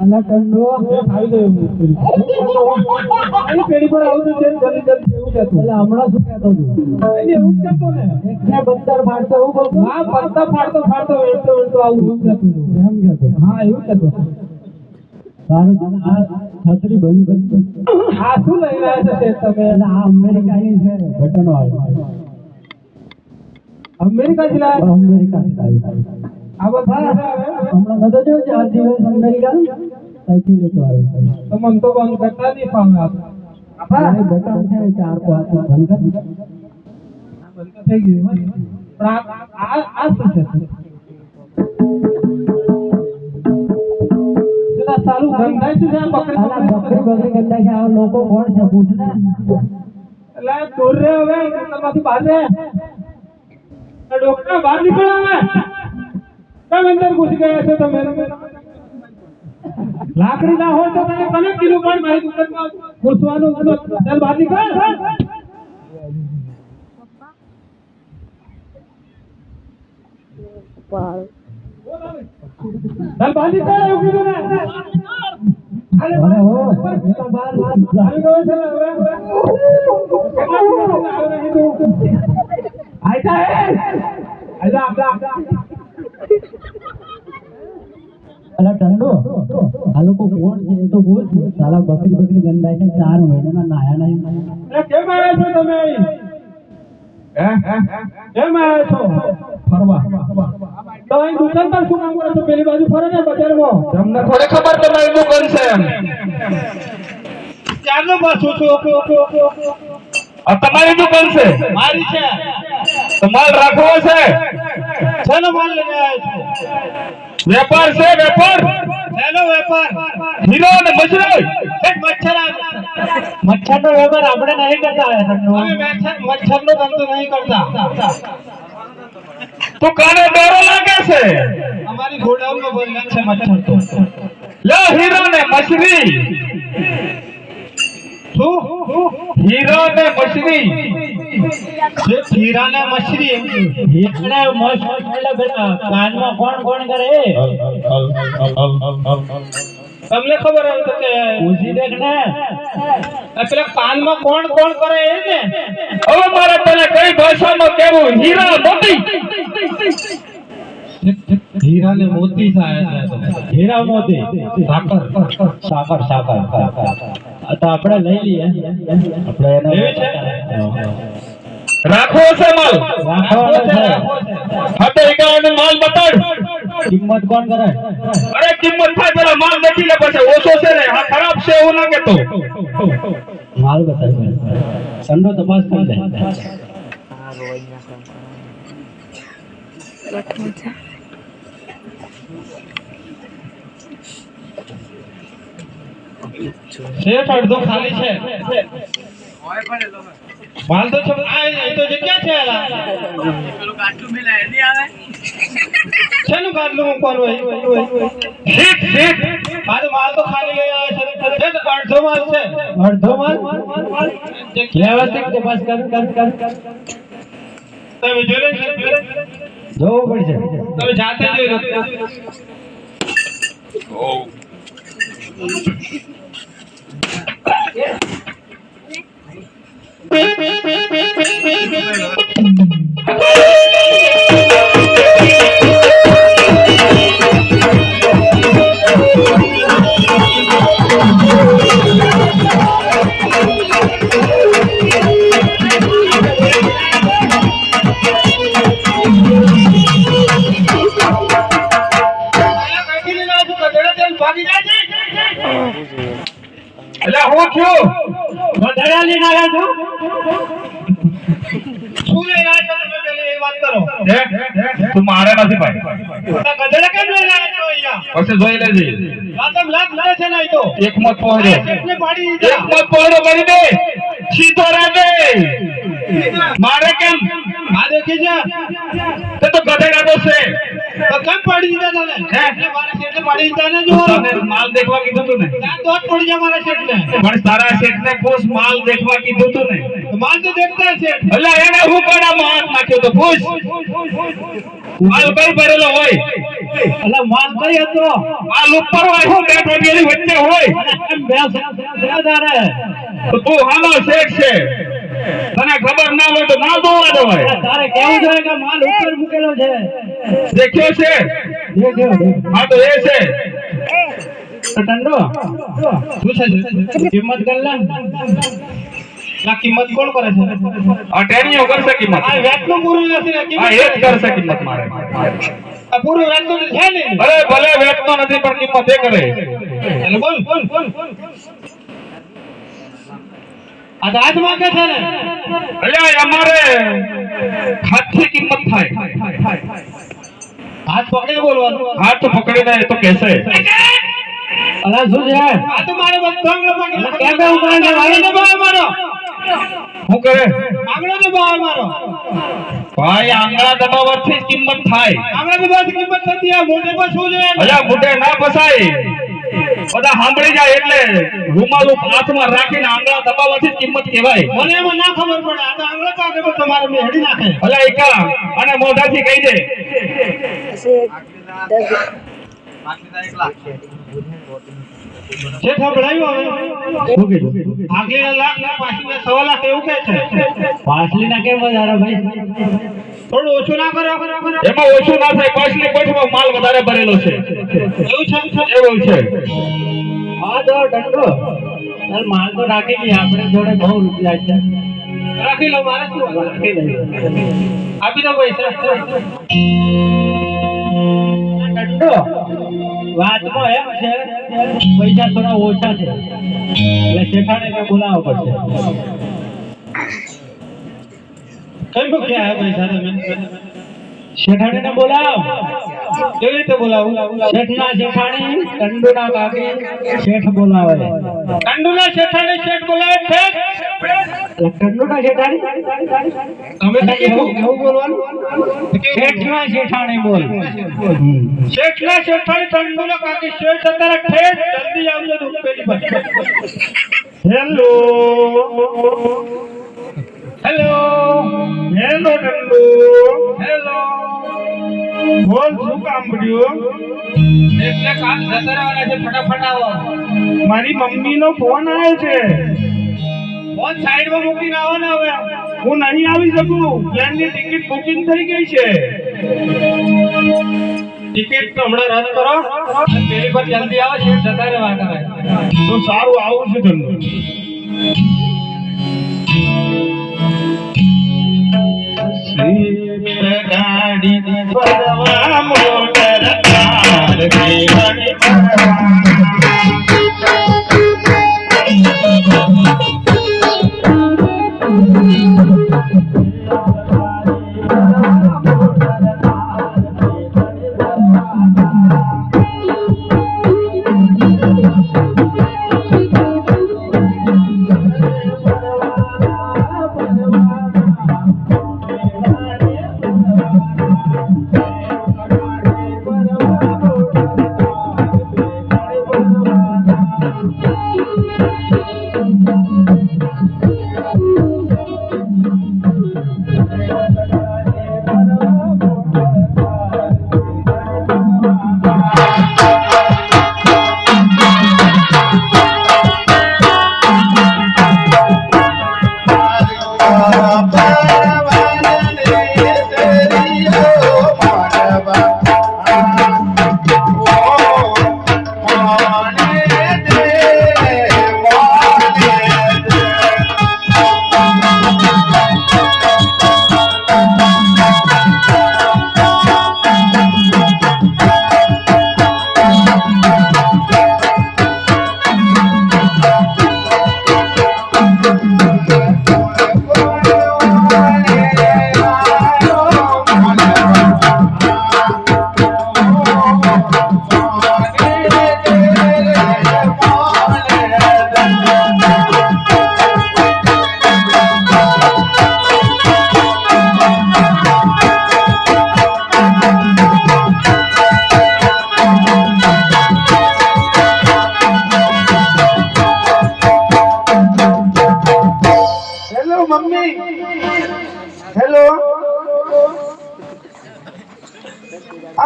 અલા ટંડો ખાઈ ગયો એની પેઢી પર આવું છે જલ્દી જલ્દી એવું કહેતો એટલે હમણાં શું કહેતો એને એવું કહેતો ને. એકને બંદર ફાડતો એવું બોલતો? હા પત્તા ફાડતો ફાડતો વેડતો વેડતો આવું એવું કહેતો એમ કહેતો? હા એવું કહેતો છત્રી બંધ આ શું લઈ રહ્યા છે તમે આ અમેરિકાની છે બટન વાળી અમેરિકાથી લાયા અમેરિકાથી લાવી આ બધા હમણાં નતો જો ચાર દિવસ અમેરિકા ત્યાંથી લેતો આવ્યો તો મન તો બંધ કરતા નહીં ફાવે આપણે બટન છે ચાર પાંચ બંધ બંધ થઈ ગયું પણ આ આ શું છે. પેલા સારું છે ને બકરી બકરી બકરી ગંધાય છે આ લોકો કોણ છે પૂછ એટલે દૂર રે હવે માંથી બહાર રે ડોક્ટર બહાર નીકળો હવે કેમ અંદર ઘૂસી ગયા છો તમે લાકડી ના હોય તો તને કને કીધું પણ મારી દુકાનમાં ઘૂસવાનું બહાર નીકળ ચાલ બહાર નીકળ એવું કીધું ને. અરે તો આવી ગયો છે હવે? કેટલા દિવસથી નહીં તું? આયતા હે. આયતા આપડા અલા ટંડો આ લોકો કોણ છે તો બોલ સાલા બકરી બકરી ગંદાય છે ચાર મહિનાના નાયા નહીં. અરે કેમ આવ્યા છો તમે? હે? કેમ આવ્યા છો? ફરવા. અહીં દુકાન પર શું કામ કરો છો? પેલી બાજુ ફરે ને બજારમાં તમને થોડી ખબર તમારી દુકાન છે એમ. પાછું છું? ઓકે ઓકે ઓકે ઓકે આ તમારી દુકાન છે? મારી છે. તો માલ રાખવો છે? છેનો માલ લઈને આવ્યો છો? વેપાર છે વેપાર? શેનો વેપાર? હીરો અને મજરો એક મચ્છર આવે. મચ્છર નો વેપાર આપણે નહીં કરતા મચ્છરનો ધંધો નહીં કરતા. તું કાને દોરો લાગે છે? અમારી ગોડાઉનમાં બંધ છે મચ્છર તો લે હીરો ને મછરી શું? હીરો ને મછરી જે હીરા ને મછલી એકને મસ્ત એટલે બેટા કાનમાં કોણ કોણ કરે? તમને ખબર આવે તો કે ઉજી દેખ ને. પેલા કાનમાં કોણ કોણ કરે એ ને? હવે મારે તને કઈ ભાષામાં કેવું હીરા મોતી હીરા ને મોતી હીરા મોતી? સાકર. સાકર સાકર. તો આપણે લઈ લઈએ. આપણે એને એવી છે? માલ. રાખો છે. હા એકાવન માલ બતાડ. કિંમત કોણ કરે? અરે કિંમત થાય પેલા માલ નથી લે પછી ઓછો છે ને આ ખરાબ છે એવું ના તો. માલ બતાડ. સંડો તપાસ કરી દે શેઠ અડધો ખાલી છે. માલ તો છે આ તો જગ્યા છે એલા શેનું ગાડલું મૂકવાનું હોય? આ તો માલ તો ખાલી લઈ આવે છે શેઠ, અડધો માલ છે. અડધો માલ? વ્યવસ્થિત તપાસ કર કર કર કર તમે જોઈ લો ને? જોવું પડશે. તમે જાતે જોઈ લો. અહીંયા હું થયું વધારે લઈને આવ્યા છો? શું લઈને આવ્યા છો તમે વાત કરો? તું મારે નથી ભાઈ. ગધેડા કેમ લઈને આવ્યા છો અહીંયા? પછી જોઈ લેજે. લાતમ લાત મળે છે ને તો. એક મત પહોંચો એક મત પહોંચો કરી દે. સીધો રહેજે મારે કેમ? આ દેખી જા. તે તો ગધડા તો છે. કેમ પાડી દીધા તને? એટલે મારા શેઠને પાડી દીધા ને જો માલ દેખવા કીધું તું ને. તો જ પડી જાય મારા શેઠને. પણ તારા શેઠને પૂછ માલ દેખવા કીધું તું ને? માલ તો દેખતા છે. એટલે એને હું કડામાં હાથ નાખ્યો તો પૂછ. માલ કઈ ભરેલો હોય? એટલે માલ કઈ હતો? માલ ઉપર હોય હું બે ટોપિયાની વચ્ચે હોય? બે બે તું હાનો શેઠ છે. તને ખબર ના હોય તો ના જોવા દેવાય. તારે કેવું જોઈએ કે માલ ઉપર મૂકેલો છે. દેખ્યો છે. હા તો એ છે. ટંડો શું છે? કિંમત કર લે. આ કિંમત કોણ કરે છે? આ ટેણીઓ કરશે કિંમત. આ વ્યાજનું પૂરું નથી કિંમત એ જ કરશે કિંમત મારે. આ પૂરું છે ને ભલે ભલે વેચતો નથી પણ કિંમત એ કરે. એટલે બોલ બોલ બોલ. આ તો હાથ માંગે છે ને એટલે અમારે હાથથી કિંમત થાય. હાથ પકડીને બોલવાનું. હાથ પકડીને તો કહેશે. અલા શું છે? આ તો મારે બધો પકડી કેમ કે ઊભા છે? આંગળો દબાવે મારો. શું કરે? આંગળો દબાવે મારો. ભાઈ આંગળા દબાવવાથી જ કિંમત થાય. આંગળા દબાવવાથી કિંમત થતી આ મોઢે પર શું જોઈએ? અલ્યા મોઢે ના ફસાય. બધા સાંભળી જાય એટલે રૂમાલ હાથમાં રાખીને આંગળા દબાવવાથી કિંમત કહેવાય. મને એમાં ના ખબર પડે. આ તો આંગળા પાકે પર તમારે મેં હડી નાખે. અલ્યા એકા અને મોઢાથી કહી દે. જે ખબડાયું હવે. ઓકે કીધું? લાખ ને પાછલી સવા લાખ એવું કે છે. પાછલી ના કેમ વધારે ભાઈ? થોડું ઓછું ના કરો. એમાં ઓછું ના થાય કોચની કોઠમાં માલ વધારે ભરેલો છે. એવું છે? એવું છે. હા તો ડંડો માલ તો રાખી દઈએ આપણે જોડે બહુ રૂપિયા છે. રાખી લો મારે શું રાખી લઈએ. આપી દો પૈસા. ડંડો વાતમાં એમ છે પૈસા થોડા ઓછા છે. એટલે શેઠાણીને બોલાવવો પડશે. કઈ મૂક્યા હે પૈસા તમે? શેઠાને બોલાવ. કેવી રીતે બોલાવું? શેઠના શેઠાણી ટંડુના કાકી શેઠ બોલાવે. કંડુલા શેઠાણી શેઠ બોલાવે એટલે શેઠાણી? તમે તો બોલવાનું? શેઠના શેઠાણી બોલ. શેઠના શેઠાણી કંડુલા કાકી શેઠ અત્યારે જલ્દી આવજો હેલો. કામ એટલે કામ જતા છે ફટાફટ આવો. મારી મમ્મીનો ફોન આવ્યો છે. ફોન સાઈડમાં મૂકીને આવો ને હવે. હું નહીં આવી શકું. પ્લેનની ટિકિટ બુકિંગ થઈ ગઈ છે. ટિકિટ તો હમણાં રદ કરો. પેલી પર જલ્દી આવો છે જતા રહેવા કરે તો સારું આવું છું તમને ગાડી Hare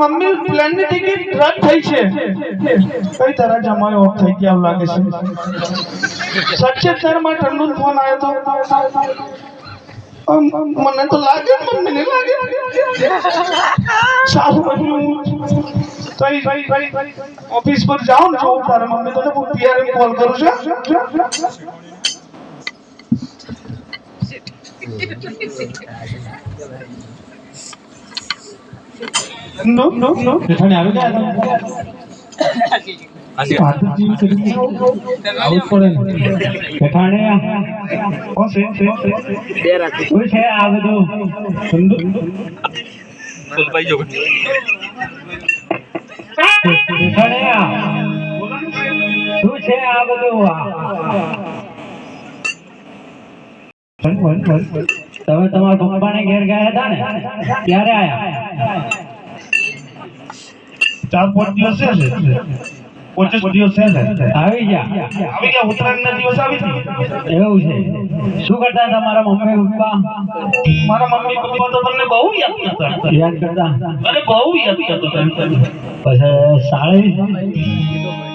મમ્મી પ્લેનની ટિકિટ રદ થઈ છે. કઈ તારા જમાય ઓફ થઈ ગયા લાગે છે? સચ્ચે તારમાં ઠંડુ ફોન આવ્યો તો મને તો લાગે મમ્મી ને લાગે. સારું કઈ ઓફિસ પર જાઉં ને જોઉં તારા મમ્મી તો હું પીઆર કોલ કરું છું. જેઠાણી આવી ગયા છે? આ બધું? શું છે આ બધું? તમે તમારા પપ્પાને ઘેર ગયા હતા ને? ક્યારે આયા? ચાર પાંચ દિવસ છે પચીસ દિવસ છે ને? આવી ગયા. આવી ગયા ઉત્તરાયણ ના દિવસ આવી એવું છે. શું કરતા હતા મારા મમ્મી પપ્પા? મારા મમ્મી પપ્પા તો તમને બહુ યાદ કરતા યાદ કરતા? અરે બહુ યાદ કરતા પછી સાડી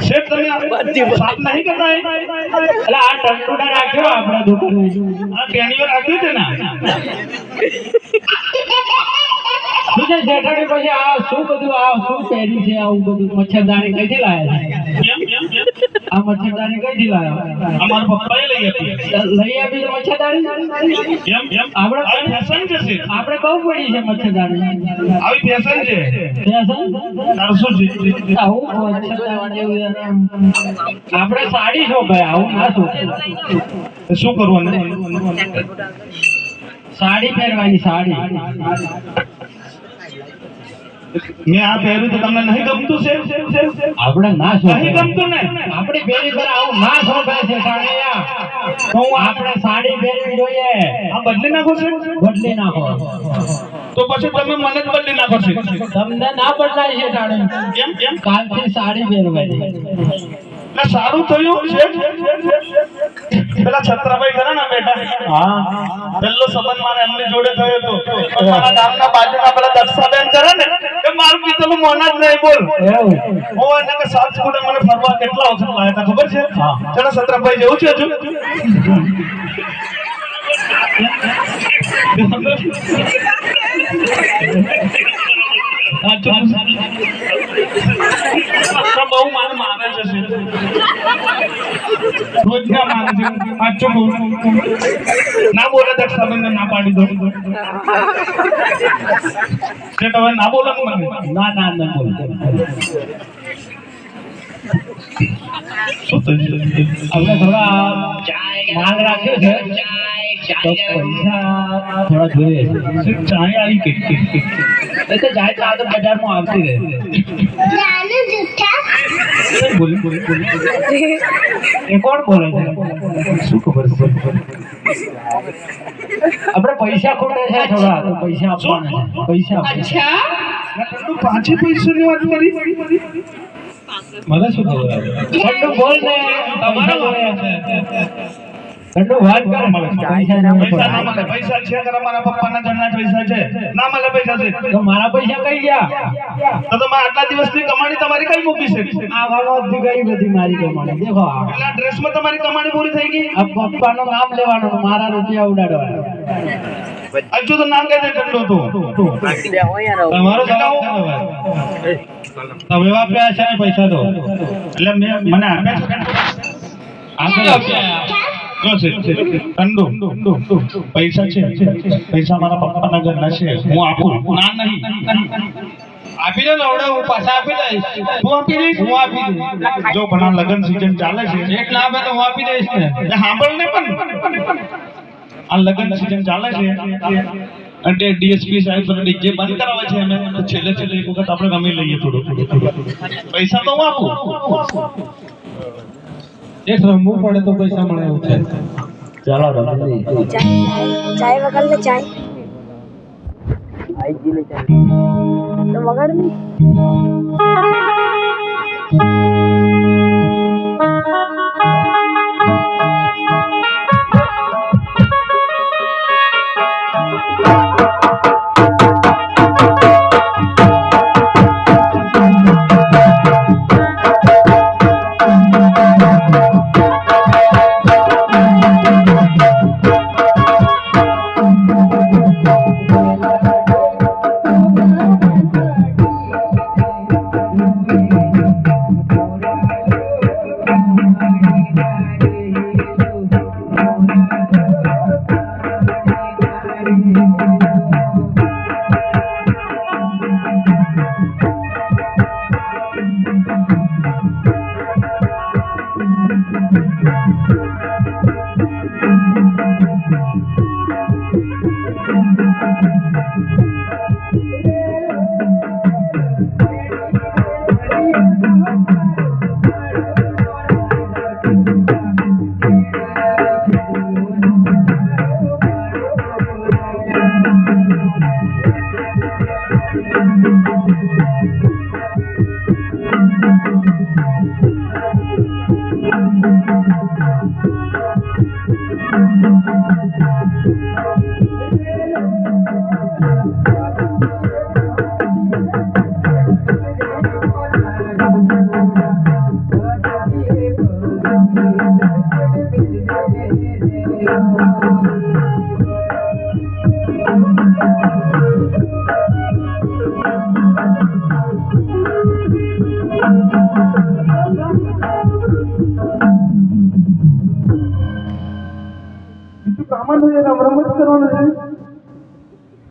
શેઠ તમે સાફ નહીં કરતા એટલે આ ટંટુડા રાખ્યો આપણા દુકાને. આ ટેણીઓ રાખ્યું છે ને? શું જેઠાણી પછી આ શું બધું આ શું પહેર્યું છે આવું બધું મચ્છરદાની કઈ લાયા છે? આ મચ્છરદાની કઈથી લાયા? અમારા પપ્પાએ લઈ આપી. લઈ આપી તો મચ્છરદાની? એમ એમ. આપણે ફેશન છે. આપણે બહુ પડી છે મચ્છરદાની. આવી ફેશન છે? ફેશન તારું શું છે. આવું આપણે સાડી શોભાય આવું ના છો શું કરવાનું? સાડી પહેરવાની સાડી. મેં આ પહેર્યું તો તમને નહીં ગમતું છે? આપણે ના નહીં ગમતું ને? આપણે પહેરી પર આવું ના શોભાય છે સાડિયા. તો હું આપણે સાડી પહેરવી જોઈએ. આ બદલી નાખો છે? બદલી નાખો. તો પછી તમે મને જ બદલી નાખો છે. તમને ના બદલાય છે સાડી. એમ એમ કાલથી સાડી પહેરવાની. સારું થયું છે? પેલા છત્રભાઈ ખરા ને બેટા? હા. પેલો સંબંધ મારે એમની જોડે થયો હતો. પણ મારા ગામના બાજુના પેલા દક્ષાબેન કરે ને એ મારું કીધેલું મોના જ નહીં બોલ. હું એને કે સાત સ્કૂલે મને ફરવા કેટલા વખત લાયા હતા ખબર છે? હા. ચલો છત્રભાઈ જેવું છે હજુ? તો બહુ માર મારે છે શેઠ. રોજ ના મારે છે સાચું કહું. ના બોલે સંબંધ ના પાડી દો તમે ના બોલો મને ના ના ના બોલ આપણે થોડા માંગ રાખ્યો છે. તો પૈસા થોડા જોઈએ. છે ચાય આવી કે? એટલે કે- તો જાય તો આ તો બજારમાં આવતી રહે. બોલ બોલ બોલ એ કોણ બોલે છે? શું ખબર ખબર આપણે પૈસા ખોટે છે થોડા. તો પૈસા આપવાના. પૈસા. તું પાંચે પૈસાની વાત કરી. મને શું ખબર ઠંડુ બોલ ને તમારો તમારો છે. ઠંડુ વાત કર પૈસા ના પૈસા ના મળે. મળે પૈસા છે ખરા મારા પપ્પાના પૈસા છે. ના મળે પૈસા છે. તો મારા પૈસા કઈ ગયા? તો તમે આટલા દિવસની કમાણી તમારી કઈ મૂકી છે? આ વાવાથી ગઈ બધી મારી કમાણી? દેખો આ. ડ્રેસમાં તમારી કમાણી પૂરી થઈ ગઈ? આ પપ્પાનું નામ લેવાનું મારા રૂપિયા ઉડાડવાના. તો નામ ઠંડો તો. તમારો? તમે આપ્યા છે પૈસા તો? એટલે મેં મને આપ્યા છે પૈસા છે પૈસા મારા પપ્પાના ઘરના છે. હું આપું. ના નહીં. આપી દો ને હું પાછા આપી દઈશ. હું આપી દઈશ? હું આપી દઈશ. જો ઘણા લગ્ન સિઝન ચાલે છે. એક ના આપે તો હું આપી દઈશ ને. એટલે સાંભળ ને પણ. આ લગ્ન સીઝન ચાલે છે અને ડીએસપી સાહેબ અને ડીજે બંધ કરાવે છે અમે તો છેલ્લે છેલ્લે એક વખત આપણે રમી લઈએ થોડું પૈસા તો હું આપું એક રમવું પડે તો પૈસા મળે એવું છે ચાલો રમી લઈએ. ચાય ચાય વગર લે ચાય તો વગર નહીં Thank you.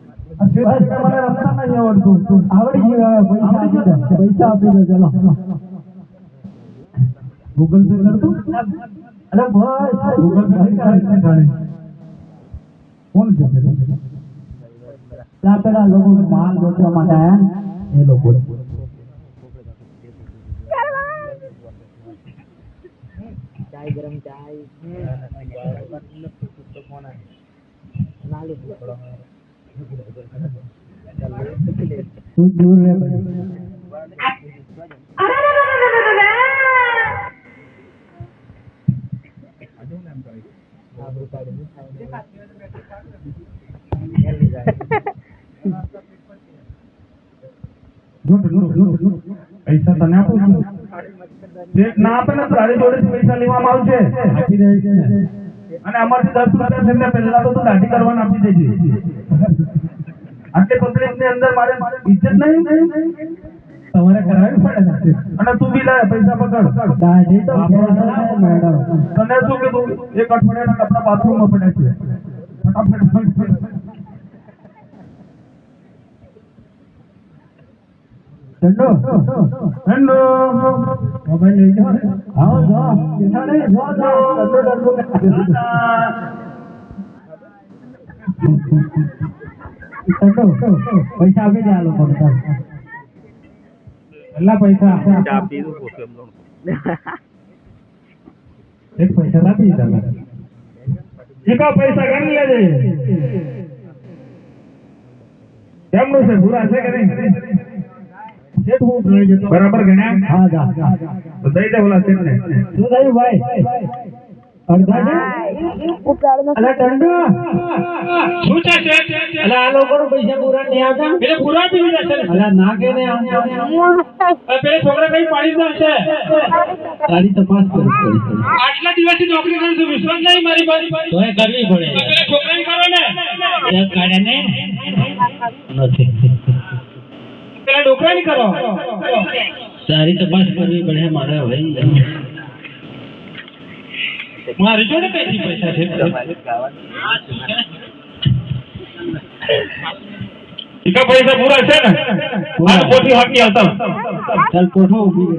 મને રમતા નહીં આવડતું આવડી ગયું હવે પૈસા આપી દે પૈસા આપી દે ચલો ગૂગલ પે કરતું અરે ભાઈ ગૂગલ પે કરી કાઢી છે કાઢી કોણ છે તે? ત્યાં પેલા લોકો માલ વેચવા માટે આયા ને એ લોકો ચાય ગરમ ચાય તું પૈસા તને આપું છું ના આપે ને તારી જોડે પૈસા લેવામાં આવશે. અને અમારથી દસ રૂપિયા છે પહેલા તો તું દાઢી કરવાનું આપી દેજે. આટલી પબ્લિકની અંદર મારે ઇજ્જત નહીં? તમારે કરાવી પડે અને તું બી લાય પૈસા પકડ. દાઢી તો મેડમ તને શું કીધું? એક અઠવાડિયાના કપડા બાથરૂમમાં પડ્યા છે. ફટાફટ. ચંડો હેલો મોબાઈલ લઈ જાઓ આવો જો બેઠા જો, જો. ચંડો ડરતો પૈસા આપી દે આ લોકો એટલા પૈસા આપી? એક પૈસા આપી દીધા એકા પૈસા ગણી લેજે. કેમનું છે? ભૂરા છે કે નહીં? બરાબર ગણ્યા હા જા જા. તો દઈ દે ઓલા શેઠને શું થયું ભાઈ? અડધા અલા ટંડો શું છે શેઠ? અલા આ લોકો પૈસા પૂરા નહીં આવતા? એટલે પૂરા પી લીધા છે. અલા ના કે ને પેલા છોકરા કઈ પાડી દીધા છે? તારી તપાસ કરવી આટલા દિવસથી નોકરી કરું છું વિશ્વાસ નહીં મારી પાસે કરવી પડે. પેલા છોકરાને કરો ને. કાઢે ને નથી. પેલા ડોકરા ની કરો. સારી તપાસ કરવી પડે મારા ભાઈ મારે જોડે કઈથી પૈસા છે? ઈકા પૈસા પૂરા છે ને. ચાલ પોઠો ઊભી